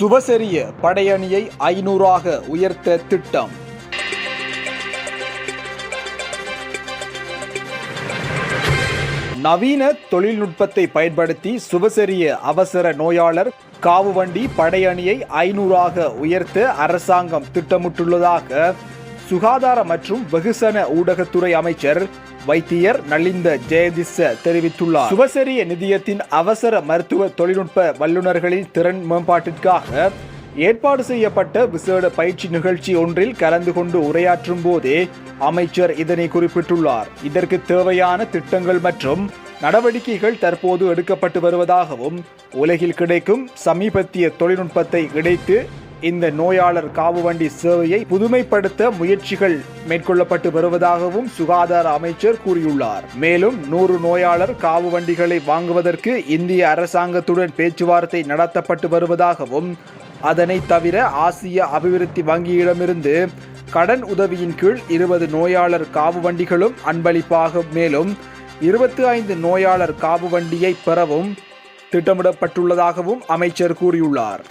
சுபசெரிய படையணியை ஐநூறாக உயர்த்த திட்டம். நவீன தொழில்நுட்பத்தை பயன்படுத்தி சுபசெரிய அவசர நோயாளர் காவு வண்டி படையணியை ஐநூறாக உயர்த்த அரசாங்கம் திட்டமிட்டுள்ளதாக சுகாதார மற்றும் வெகுசன ஊடகத்துறை அமைச்சர் வைத்தியர் நலிந்த ஜெயதிச தெரிவித்துள்ளார். சுபசரிய நிதியத்தின் அவசர மருத்துவ தொழில்நுட்ப வல்லுநர்களின் திறன் மேம்பாட்டிற்காக ஏற்பாடு செய்யப்பட்ட விசேட பயிற்சி நிகழ்ச்சி ஒன்றில் கலந்து கொண்டு உரையாற்றும் போதே அமைச்சர் இதனை குறிப்பிட்டுள்ளார். இதற்கு தேவையான திட்டங்கள் மற்றும் நடவடிக்கைகள் தற்போது எடுக்கப்பட்டு வருவதாகவும் உலகில் கிடைக்கும் சமீபத்திய தொழில்நுட்பத்தை இணைத்து இந்த நோயாளர் காவு வண்டி சேவையை புதுமைப்படுத்த முயற்சிகள் மேற்கொள்ளப்பட்டு வருவதாகவும் சுகாதார அமைச்சர் கூறியுள்ளார். மேலும் நூறு நோயாளர் காவு வண்டிகளை வாங்குவதற்கு இந்திய அரசாங்கத்துடன் பேச்சுவார்த்தை நடத்தப்பட்டு வருவதாகவும் அதனை தவிர ஆசிய அபிவிருத்தி வங்கியிடமிருந்து கடன் உதவியின் கீழ் இருபது நோயாளர் காவு வண்டிகளும் அன்பளிப்பாக மேலும் இருபத்தி ஐந்து நோயாளர் காவு வண்டியை பெறவும் திட்டமிடப்பட்டுள்ளதாகவும் அமைச்சர் கூறியுள்ளார்.